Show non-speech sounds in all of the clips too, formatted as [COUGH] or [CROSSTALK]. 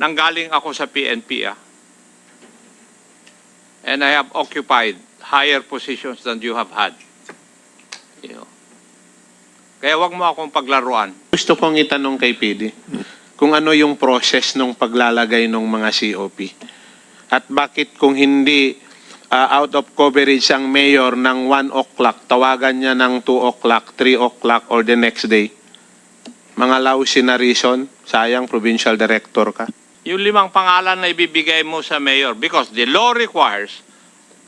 nanggaling ako sa PNP ah. And I have occupied higher positions than you have had. You know. Kaya wag mo akong paglaruan. Gusto kong itanong kay PD kung ano yung process ng paglalagay ng mga COP. At bakit kung hindi uh, out of coverage ang mayor ng 1 o'clock, tawagan niya ng 2 o'clock, 3 o'clock, or the next day? Mga lousy na reason, sayang provincial director ka. Yung limang pangalan na ibibigay mo sa mayor because the law requires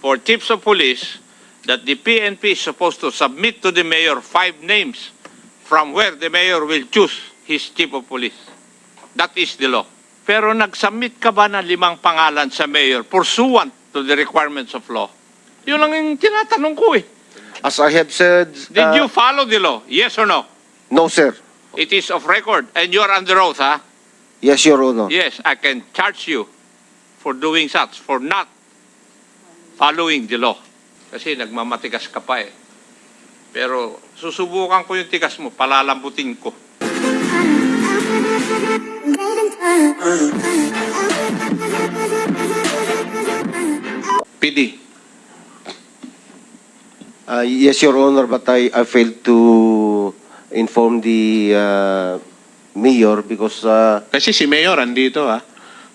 for chiefs of police that the PNP is supposed to submit to the mayor five names from where the mayor will choose his chief of police. That is the law. Pero nag-submit ka ba ng limang pangalan sa mayor pursuant to the requirements of law? Yun lang yung tinatanong ko eh. As I have said, Did uh, you follow the law? Yes or no? no, sir. It is of record and you are under oath, ha? Yes, Your Honor. Yes, I can charge you for doing such, for not following the law. Kasi nagmamatigas ka pa eh. Pero susubukan ko yung tigas mo, palalambutin ko. PD, Uh, yes, Your Honor, but I, I failed to inform the uh, mayor because uh, kasi si mayor andito ha.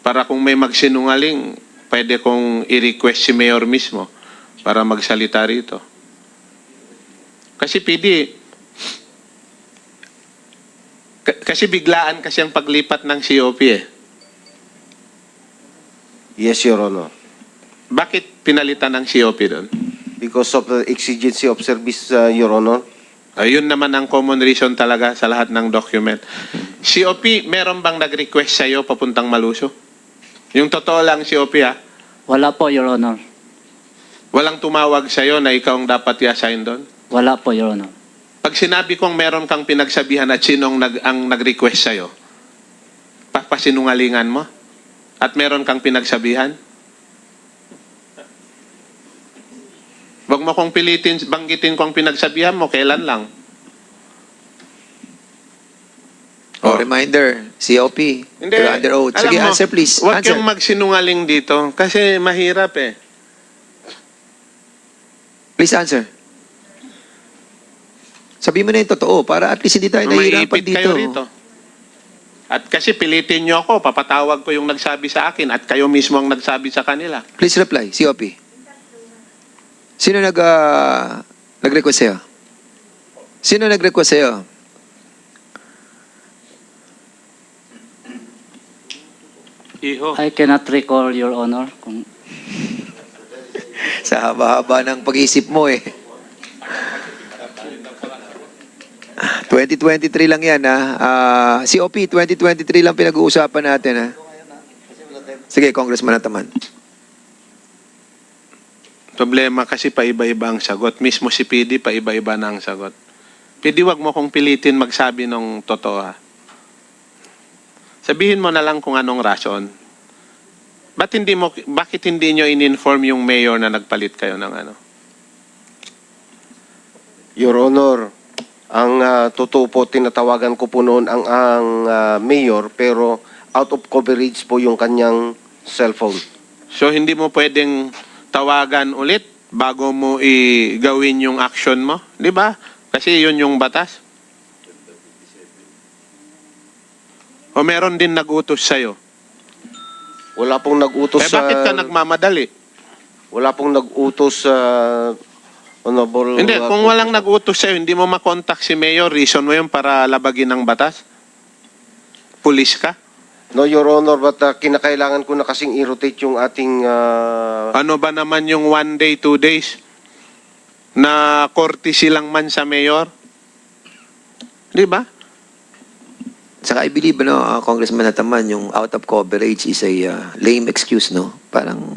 Para kung may magsinungaling, pwede kong i-request si mayor mismo para magsalita rito. Kasi PD, kasi biglaan kasi ang paglipat ng COP eh. yes, Your Honor, Bakit pinalitan ng COP doon? because of the exigency of service, uh, Your Honor. Ayun naman ang common reason talaga sa lahat ng document. COP, meron bang nag-request sa'yo papuntang Maluso? Yung totoo lang COP ha? Wala po, Your Honor. Walang tumawag sa'yo na ikaw ang dapat i-assign doon? Wala po, Your Honor. Pag sinabi kong meron kang pinagsabihan at sinong nag, ang nag-request sa'yo, papasinungalingan mo? At meron kang pinagsabihan? Huwag mo kong pilitin, banggitin ko ang pinagsabihan mo, kailan lang? Oh, Oh. reminder, COP. Hindi. You're under oath. Alam Sige, mo, answer please. Huwag answer. kang magsinungaling dito kasi mahirap eh. please answer. Sabi mo na yung totoo para at least hindi tayo nahihirapan dito. kayo rito. At kasi pilitin nyo ako, papatawag ko yung nagsabi sa akin at kayo mismo ang nagsabi sa kanila. Please reply, COP. Sino nag, ah, nag-request sa'yo? Sino nag-request sa'yo? Iho. I cannot recall, Your Honor. Kung, Sa haba-haba ng pag-iisip mo eh. 2023 lang yan ha. Ah, COP, 2023 lang pinag-uusapan natin ha. Sige, Congressman Ataman. Problema kasi paiba-iba ang sagot. Mismo si PD, paiba-iba na ang sagot. PD, wag mo kong pilitin magsabi ng totoo ha. Sabihin mo na lang kung anong rason. Ba't hindi mo, bakit hindi nyo in-inform yung mayor na nagpalit kayo ng ano? Your Honor, ang uh, totoo po, tinatawagan ko po noon ang, ang uh, mayor, pero out of coverage po yung kanyang cellphone. So hindi mo pwedeng tawagan ulit bago mo i-gawin yung action mo, 'di ba? Kasi 'yun yung batas. O meron din nag-utos sa'yo. Wala pong nag-utos eh bakit ka nagmamadali? Wala pong nag-utos sa... Honorable... Hindi, kung walang nag-utos sa'yo, hindi mo makontak si Mayor, reason mo yun para labagin ang batas? Pulis ka? No, Your Honor, but uh, kinakailangan ko na kasing i-rotate yung ating... uh, Ano ba naman yung one day, two days? Na courtesy lang man sa Mayor? Di ba? Saka I believe, no, uh, Congressman Ataman, yung out of coverage is a uh, lame excuse, no? Parang,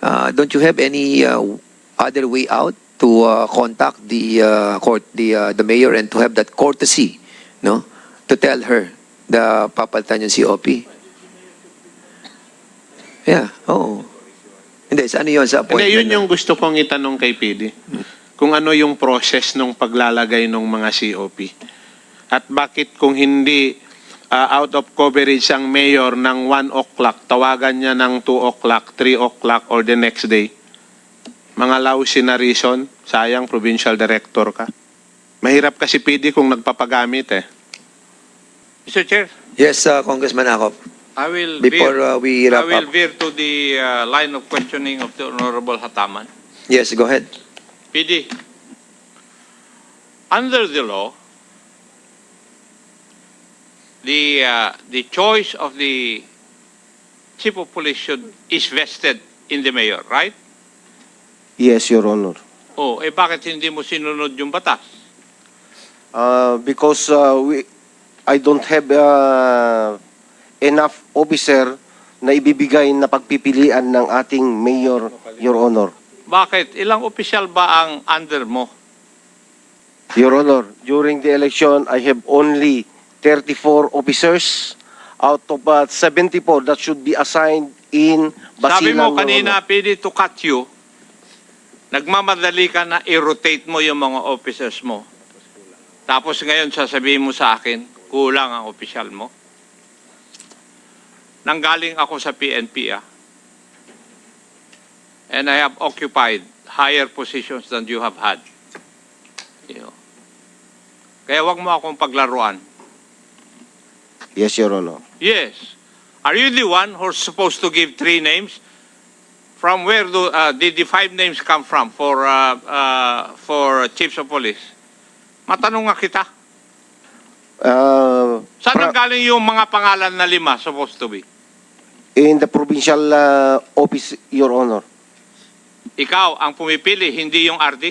uh, don't you have any uh, other way out to uh, contact the uh, court, the uh, the mayor, and to have that courtesy, no, to tell her the papalitan yung COP? Yeah, oo. Hindi, sa ano yun? Sa appointment? Hindi, yun na- yung gusto kong itanong kay PD. Kung ano yung process ng paglalagay ng mga COP. At bakit kung hindi ah, out of coverage ang mayor ng 1 o'clock, tawagan niya ng 2 o'clock, 3 o'clock, or the next day. Mga lousy na reason, sayang provincial director ka. Mahirap kasi PD kung nagpapagamit eh. Mr. Chair, Yes, uh, Congressman Akop. I will Before veer, uh, we I wrap will up. veer to the uh, line of questioning of the Honorable Hataman. Yes, go ahead. PD, under the law, the uh, the choice of the chief of police should is vested in the mayor, right? Yes, Your Honor. Oh, eh bakit hindi mo sinunod yung batas? Uh, because uh, we, I don't have uh, enough officer na ibibigay na pagpipilian ng ating mayor, Your Honor. Bakit? Ilang opisyal ba ang under mo? Your Honor, during the election, I have only 34 officers out of uh, 74 that should be assigned in Basilan, Sabi mo kanina, pwede to cut you. Nagmamadali ka na i-rotate mo yung mga officers mo. Tapos ngayon sasabihin mo sa akin, kulang ang opisyal mo. Nanggaling ako sa PNP ah. And I have occupied higher positions than you have had. You know. Kaya wag mo akong paglaruan. Yes, Your Honor. Yes. Are you the one who's supposed to give three names? From where do uh, did the five names come from for uh, uh, for chiefs of police? Matanong nga kita. Uh, Saan pra- nanggaling yung mga pangalan na lima supposed to be? in the provincial uh, office, Your Honor. Ikaw ang pumipili, hindi yung RD?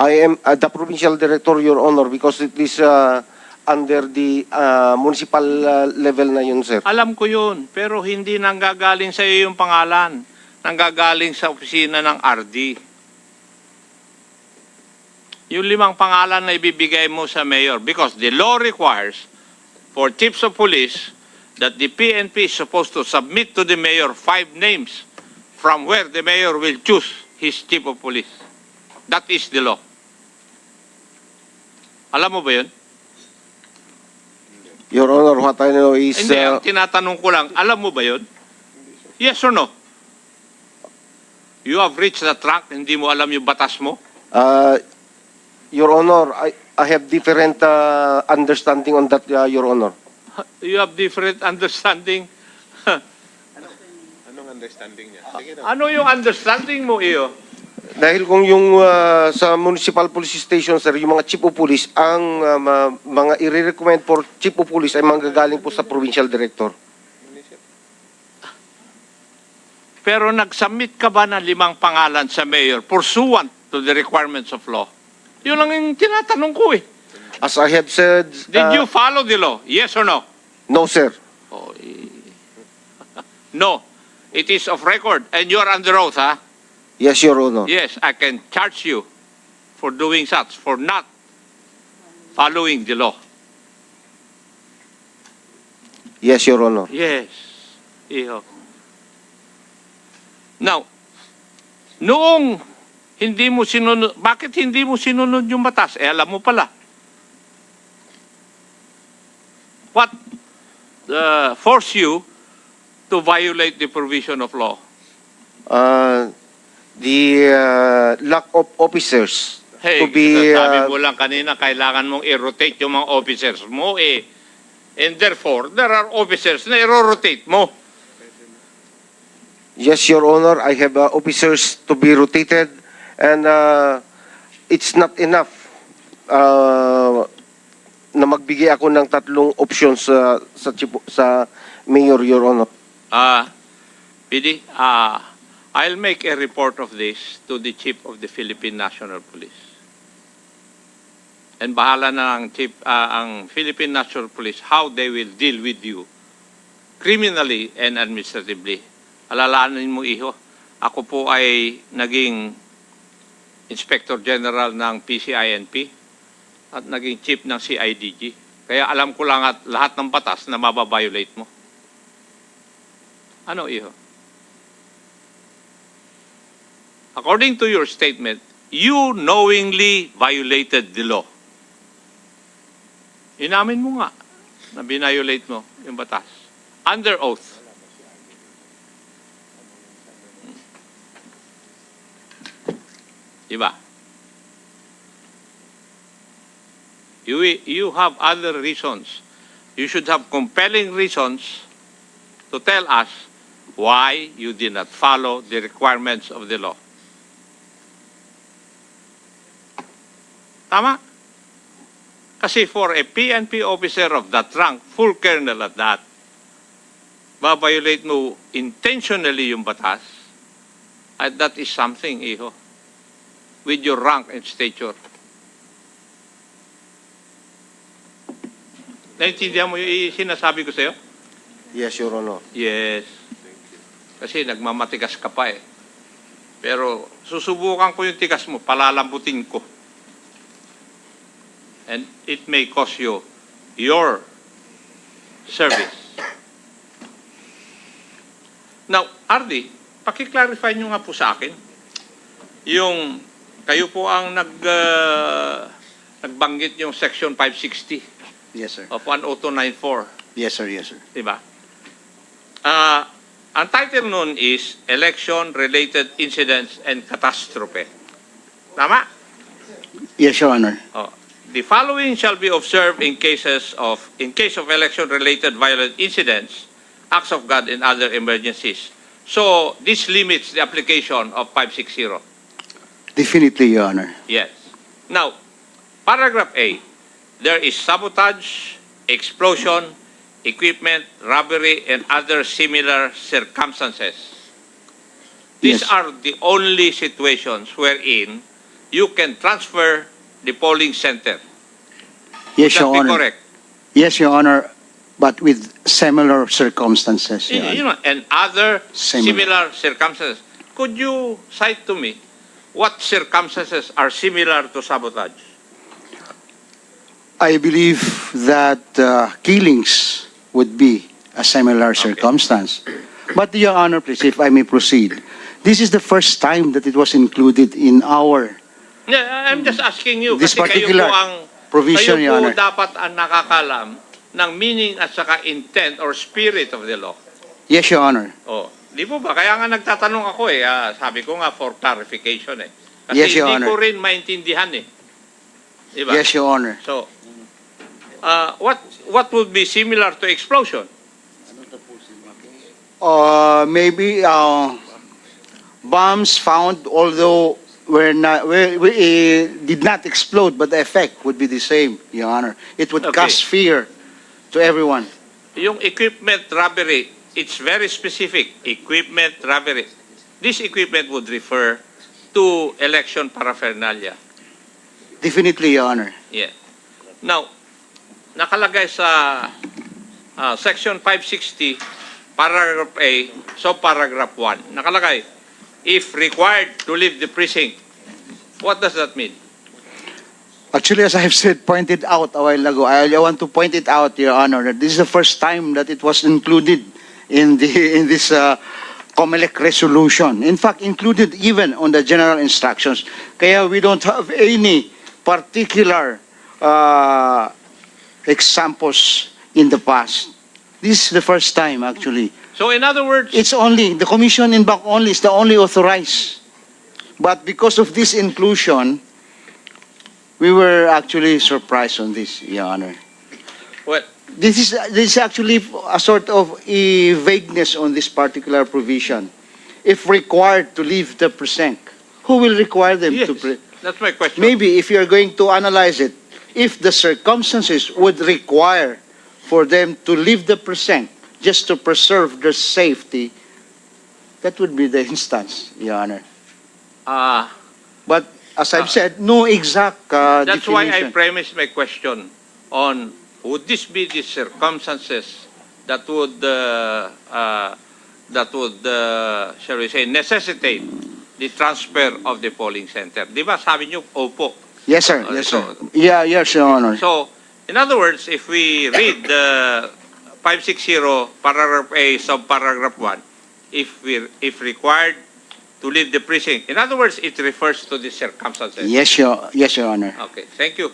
I am uh, the provincial director, Your Honor, because it is uh, under the uh, municipal uh, level na yun, sir. Alam ko yun, pero hindi nanggagaling sa iyo yung pangalan. Nanggagaling sa opisina ng RD. Yung limang pangalan na ibibigay mo sa mayor because the law requires for chiefs of police that the PNP is supposed to submit to the mayor five names from where the mayor will choose his chief of police. That is the law. Alam mo ba yun? Your Honor, what I know is... Hindi, uh, ang tinatanong ko lang, alam mo ba yun? Yes or no? You have reached the track, hindi mo alam yung batas mo? uh, Your Honor, I, I have different uh, understanding on that, uh, Your Honor. You have different understanding. Anong understanding niya? Sige na. ano yung understanding mo, iyo? Dahil kung yung uh, sa municipal police station, sir, yung mga chief of police, ang uh, ma- mga i-recommend for chief of police ay manggagaling po sa provincial director. Pero nag-submit ka ba ng limang pangalan sa mayor pursuant to the requirements of law? Yun lang yung tinatanong ko eh. As I have said... Did uh, you follow the law? Yes or no? No, sir. Oh, eh. [LAUGHS] no. It is of record and you're under oath, ha? Yes, Your Honor. Yes, I can charge you for doing such, for not following the law. Yes, Your Honor. Yes. Iho. Now, noong hindi mo sinunod, bakit hindi mo sinunod yung batas? Eh, alam mo pala. What uh, force you to violate the provision of law? Uh, the uh, lack of officers Hey, to be... sabi uh, mo lang kanina, kailangan mong i-rotate yung mga officers mo eh. And therefore, there are officers na i-rotate mo. Yes, Your Honor, I have uh, officers to be rotated and uh, it's not enough uh, na magbigay ako ng tatlong options sa sa sa mayor, Your Honor. Ah, PD, ah, I'll make a report of this to the Chief of the Philippine National Police. And bahala na ang Chief, ah, ang Philippine National Police how they will deal with you criminally and administratively. Alalahanin mo, iho, ako po ay naging Inspector General ng PCINP at naging Chief ng CIDG. Kaya alam ko lang at lahat ng batas na mababiolate mo. Ano iho? According to your statement, you knowingly violated the law. Inamin mo nga. na binayolate mo yung batas. Under oath. Diba? You, you have other reasons. You should have compelling reasons to tell us why you did not follow the requirements of the law. Tama? Kasi for a PNP officer of that rank, full colonel at that, babiolate mo intentionally yung batas, at that is something, iho, with your rank and stature. Naintindihan mo yung sinasabi ko sa'yo? Yes, Your Honor. Yes. Kasi nagmamatigas ka pa eh. Pero susubukan ko yung tigas mo, palalambutin ko. And it may cost you your service. Now, Ardi, pakiclarify nyo nga po sa akin. Yung kayo po ang nag, uh, nagbanggit yung Section 560 Yes, sir. of 10294. Yes, sir. Yes, sir. Diba? Ah, ang title nun is Election-Related Incidents and Catastrophe. Tama? Yes, Your Honor. Oh. The following shall be observed in cases of in case of election-related violent incidents, acts of God and other emergencies. So this limits the application of 560. Definitely, Your Honor. Yes. Now, paragraph A, there is sabotage, explosion, equipment, robbery, and other similar circumstances. These Yes. are the only situations wherein you can transfer the polling center. Yes, Would that Your be Honor. correct? Yes, Your Honor, but with similar circumstances, Your You Honor. know, and other Similar. similar circumstances. Could you cite to me what circumstances are similar to sabotage? I believe that uh, killings would be a similar circumstance. But, Your Honor, please, if I may proceed, this is the first time that it was included in our Yeah, I'm just asking you This kasi kayo particular po ang provision, kayo Your po Honor. dapat ang nakakalam ng meaning at saka intent or spirit of the law. Yes, Your Honor. Oh, di po ba? Kaya nga nagtatanong ako eh. ah, sabi ko nga for clarification eh. Kasi Yes, Your hindi Honor. ko rin maintindihan eh. Di ba? Yes, Your Honor. So, uh, what what would be similar to explosion? Uh, maybe uh, bombs found, although were not, were, were, eh, did not explode, but the effect would be the same, Your Honor. It would Okay. cause fear to everyone. Yung equipment robbery, it's very specific. Equipment robbery. This equipment would refer to election paraphernalia. Definitely, Your Honor. Yeah. Now, nakalagay sa ah, section 560, paragraph A, so paragraph 1. Nakalagay, if required to leave the precinct. What does that mean? Actually, as I have said, pointed out a while ago, I I want to point it out, Your Honor, that this is the first time that it was included in the in this uh, COMELEC resolution. In fact, included even on the general instructions. Kaya we don't have any particular uh, examples in the past. This is the first time, actually. So in other words, It's only, the commission in back only is the only authorized. But because of this inclusion, we were actually surprised on this, Your Honor. This is, this is actually a sort of a vagueness on this particular provision. If required to leave the precinct, who will require them yes, to? pre- that's my question. Maybe if you're going to analyze it, if the circumstances would require for them to leave the precinct just to preserve their safety, that would be the [LAUGHS] instance, Your Honor. Ah, But as Ah. I've said, no exact uh, That's why I definition. premised my question on would this be the circumstances that would uh, uh, that would uh, shall we say necessitate the transfer of the polling center. Di ba sabi niyo opo. Yes, sir. Uh, Yes, sir. so- Yeah, yes, Your Honor. So, in other words, if we read the 560 paragraph A subparagraph 1, if we if required to leave the precinct, in other words, it refers to the circumstances. Yes, Your, yes, Your Honor. Okay, thank you.